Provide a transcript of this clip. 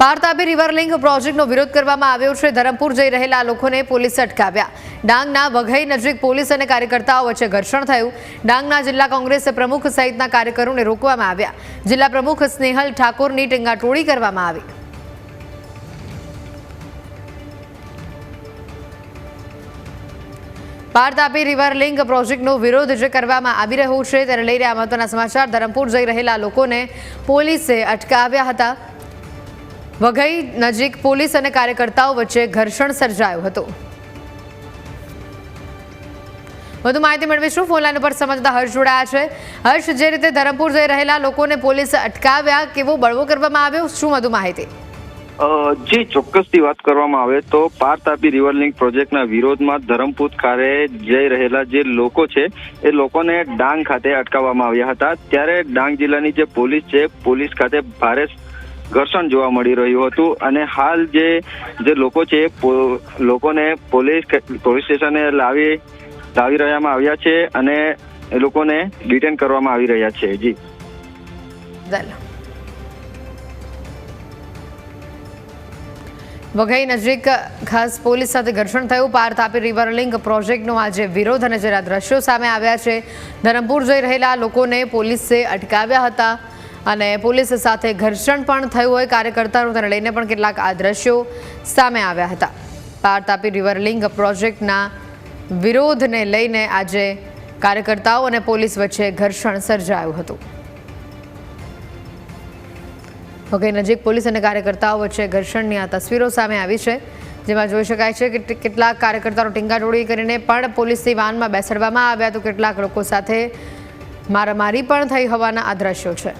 પાર તાપી રિવરલિંક પ્રોજેક્ટનો વિરોધ કરવામાં આવ્યો છે. ધરમપુર જઈ રહેલા લોકોને પોલીસે અટકાવ્યા. ડાંગના વઘઈ નજીક પોલીસ અને કાર્યકર્તાઓ વચ્ચે ઘર્ષણ થયું. ડાંગના જિલ્લા કોંગ્રેસ પ્રમુખ સહિતના કાર્યકરોને રોકવામાં આવ્યા. જિલ્લા પ્રમુખ સ્નેહલ ઠાકોરની ટીંગાટોળી કરવામાં આવી. પારતાપી રિવર લિંક પ્રોજેક્ટનો વિરોધ જે કરવામાં આવી રહ્યો છે, તેને લઈને આ મહત્વના સમાચાર. ધરમપુર જઈ રહેલા લોકોને પોલીસે અટકાવ્યા હતા. વઘઈ નજીક પોલીસ અને કાર્યકર્તાઓ વચ્ચે ઘર્ષણ સર્જાયું હતું. વધુ માહિતી મેળવીશું. ફોન લાઈન ઉપર સમજતા હર્ષ જોડાયા છે. હર્ષ, જે રીતે ધરમપુર જઈ રહેલા લોકોને પોલીસ અટકાવ્યા, કેવો બળવો કરવામાં આવ્યો? શું વધુ માહિતી? જે, ચોક્કસથી વાત કરવામાં આવે તો પાર તાપી રિવર લિંક પ્રોજેક્ટના વિરોધમાં ધરમપુર ખાતે જઈ રહેલા જે લોકો છે, એ લોકોને ડાંગ ખાતે અટકાવવામાં આવ્યા હતા. ત્યારે ડાંગ જિલ્લાની જે પોલીસ છે, પોલીસ ખાતે ભારે ઘર્ષણ જોવા મળી રહ્યું હતું અને હાલ જે જે લોકો છે લોકોને પોલીસ પોલીસ સ્ટેશને લાવી લાવી રહ્યામાં આવ્યા છે અને એ લોકોને ડિટેન કરવામાં આવી રહ્યા છે. જી. વઘઈ નજીક ખાસ પોલીસ સાથે ઘર્ષણ થયું. પાર તાપી રિવર લિંક પ્રોજેક્ટનો આજે વિરોધ અને જેના દ્રશ્યો સામે આવ્યા છે. ધરમપુર જઈ રહેલા લોકોને પોલીસે અટકાવ્યા હતા. અને પોલીસ સાથે ઘર્ષણ પણ થયું હોય કાર્યકર્તાઓ તેને લઈને પણ કેટલાક આ દ્રશ્યો સામે આવ્યા હતા. પાર તાપી રિવર લિંક પ્રોજેક્ટના વિરોધને લઈને આજે કાર્યકર્તાઓ અને પોલીસ વચ્ચે ઘર્ષણ સર્જાયું હતું. ઓકે, નજીક પોલીસ અને કાર્યકર્તાઓ વચ્ચે ઘર્ષણની આ તસવીરો સામે આવી છે, જેમાં જોઈ શકાય છે કે કેટલાક કાર્યકર્તાઓ ટીંગાટોળી કરીને પણ પોલીસની વાનમાં બેસાડવામાં આવ્યા તો કેટલાક લોકો સાથે મારામારી પણ થઈ હોવાના આ દ્રશ્યો છે.